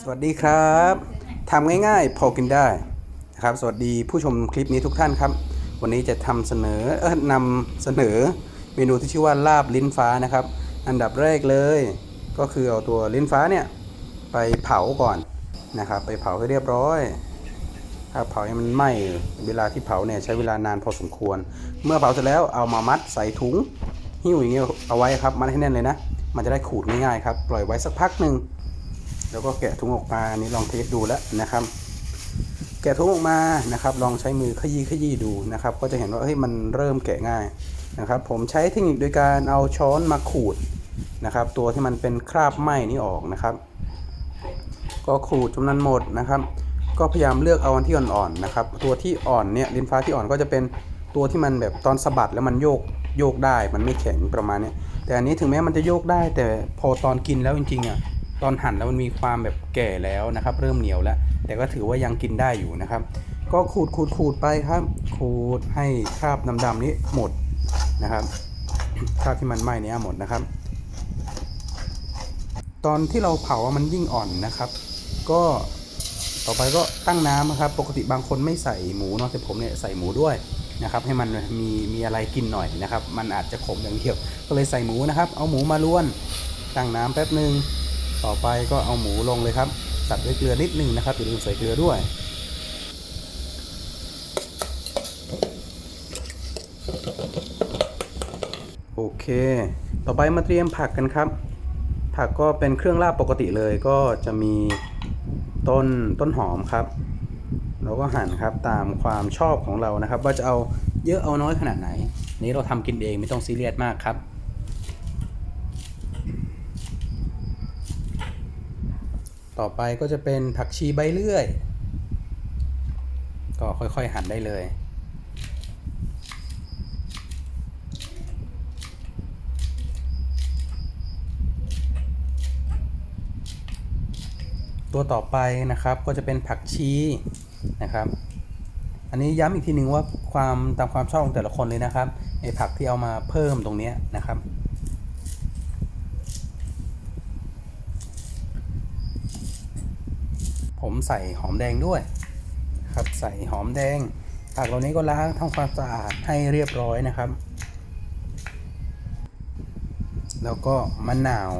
สวัสดีครับทำง่ายๆ พอกินได้นะครับสวัสดีผู้ชมคลิปนี้ทุกท่านครับ วันนี้จะทำเสนอเออนำเสนอเมนูที่ชื่อว่าลาบลิ้นฟ้านะครับ อันดับแรกเลย ก็คือเอาตัวลิ้นฟ้าเนี่ยไปเผาก่อนนะครับ ไปเผาให้เรียบร้อยถ้าเผาให้มันไหม้เวลาที่เผาเนี่ยใช้เวลานานพอสมควร เมื่อเผาเสร็จแล้วเอามามัดใส่ถุงหิ้วอย่างเงี้ยเอาไว้ครับมัดให้แน่นเลยนะ มันจะได้ขูดง่ายๆครับปล่อยไว้สักพักหนึ่ง แล้วก็แกะถุงออกมาอันนี้ลองเทสดูแล้วนะครับ แกะถุงออกมานะครับ ลองใช้มือขยี้ขยี้ดูนะครับ ก็จะเห็นว่าเฮ้ยมันเริ่มแกะง่ายนะครับ ผมใช้เทคนิคโดยการเอาช้อนมาขูดนะครับ ตัวที่มันเป็นคราบไหม้นี่ออกนะครับ ก็ขูดจนนั้นหมดนะครับ ก็พยายามเลือกเอาอันที่อ่อนๆนะครับ ตัวที่อ่อนเนี่ยลิ้นฟ้าที่อ่อนก็จะเป็นตัวที่มันแบบตอนสะบัดแล้วมันโยกโยกได้มันไม่แข็งประมาณนี้แต่อันนี้ถึงแม้มันจะโยกได้แต่พอตอนกินแล้วจริงๆอะ ตอนหั่นแล้วมันมีความแบบแก่แล้วนะครับ เริ่มเหนียวแล้ว แต่ก็ถือว่ายังกินได้อยู่นะครับ ก็ขูดขูดขูดไปครับ ขูดให้คราบดำๆนี้หมดนะครับคราบที่มันไหม้นี้หมดนะครับ ตอนที่เราเผามันยิ่งอ่อนนะครับ ก็ต่อไปก็ตั้งน้ำนะครับ ปกติบางคนไม่ใส่หมูเนาะแต่ผมเนี่ยใส่หมูด้วยนะครับ ให้มันมีมีอะไรกินหน่อยนะครับ มันอาจจะขมอย่างเดียว ก็เลยใส่หมูนะครับ เอาหมูมาล้วน ตั้งน้ำแป๊บหนึ่ง ต่อไปก็เอาหมูลงเลยครับตัดด้วยเกลือนิดนึงนะครับอย่าลืมใส่เกลือด้วย โอเค ต่อไปมาเตรียมผักกันครับ ผักก็เป็นเครื่องลาบปกติเลยก็จะมีต้นต้นหอมครับเราก็หั่นครับตามความชอบของเรานะครับ ว่าจะเอาเยอะเอาน้อยขนาดไหน นี้เราทำกินเองไม่ต้องซีเรียสมากครับ ต่อไปก็จะเป็นผักชีใบเลื่อย ก็ค่อยๆหั่นได้เลยตัวต่อไปนะครับก็จะเป็นผักชีนะครับ อันนี้ย้ำอีกทีหนึ่งว่าความตามความชอบของแต่ละคนเลยนะครับไอ้ผักที่เอามาเพิ่มตรงนี้นะครับ ผมใส่หอมแดงด้วยครับใส่หอมแดงผักเหล่านี้ก็ล้างทำความสะอาดให้เรียบร้อยนะครับ แล้วก็มะนาว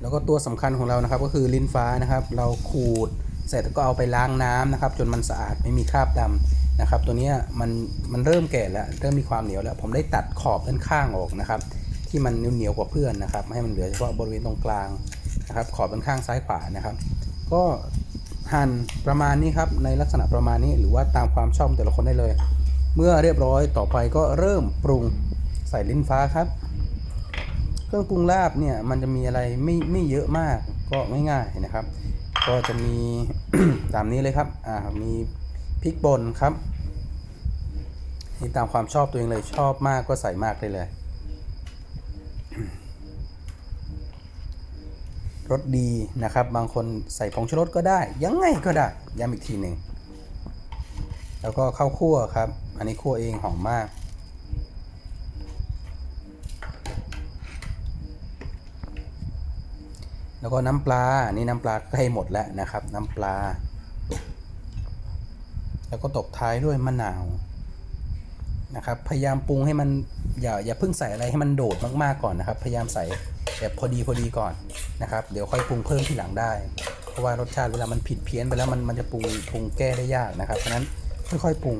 แล้วก็ตัวสำคัญของเรานะครับ ก็คือลิ้นฟ้านะครับ เราขูดเสร็จก็เอาไปล้างน้ำนะครับ จนมันสะอาดไม่มีคราบดำนะครับ ตัวนี้มันมันเริ่มแก่แล้วเริ่มมีความเหนียวแล้ว ผมได้ตัดขอบด้านข้างออกนะครับ ที่มันเหนียวกว่าเพื่อนนะครับให้มันเหลือเฉพาะบริเวณตรงกลางนะครับ ขอบด้านข้างซ้ายขวานะครับ ก็หั่นประมาณนี้ครับในลักษณะประมาณนี้หรือว่าตามความชอบแต่ละคนได้เลย เมื่อเรียบร้อยต่อไปก็เริ่มปรุงใส่ลิ้นฟ้าครับ เครื่องปรุงลาบเนี่ยมันจะมีอะไรไม่ไม่เยอะมากก็ง่ายๆนะครับ ก็จะมีตามนี้เลยครับอ่ามีพริกป่นครับนี่ตามความชอบตัวเองเลยชอบมากก็ใส่มากได้เลย รสดีนะครับ บางคนใส่ผงชูรสก็ได้ ยังไงก็ได้ย้ำอีกทีหนึ่งแล้วก็ข้าวคั่วครับ อันนี้คั่วเองหอมมาก แล้วก็น้ำปลานี่น้ำปลาใกล้หมดแล้วนะครับ น้ำปลา แล้วก็ตบท้ายด้วยมะนาว นะครับ พยายามปรุงให้มันอย่าอย่าเพิ่งใส่อะไรให้มันโดดมากๆก่อนนะครับ พยายามใส่แบบพอดีพอดีก่อนนะครับ เดี๋ยวค่อยปรุงเพิ่มทีหลังได้ เพราะว่ารสชาติเวลามันผิดเพี้ยนไปแล้วมันมันจะปรุงปรุงแก้ได้ยากนะครับ เพราะฉะนั้นค่อยๆปรุง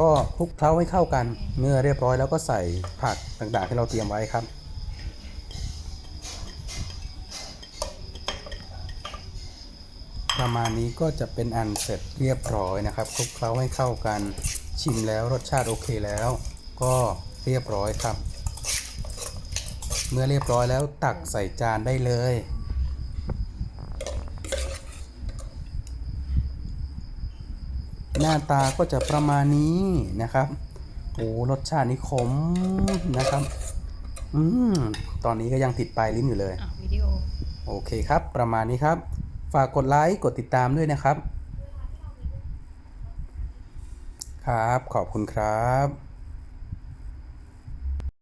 ก็คลุกเคล้าให้เข้ากัน เมื่อเรียบร้อยแล้วก็ใส่ผักต่างๆที่เราเตรียมไว้ครับ ประมาณนี้ก็จะเป็นอันเสร็จเรียบร้อยนะครับคลุกเคล้าให้เข้ากันชิมแล้วรสชาติโอเคแล้ว ก็เรียบร้อยครับ เมื่อเรียบร้อยแล้วตักใส่จานได้เลย หน้าตาก็จะประมาณนี้นะครับโอ้รสชาตินี่ขมนะครับอืมตอนนี้ก็ยังติดปลายลิ้นอยู่เลยอะวิดีโอโอเคครับ ประมาณนี้ครับ ฝากกดไลค์กดติดตามด้วยนะครับ ครับ ขอบคุณครับ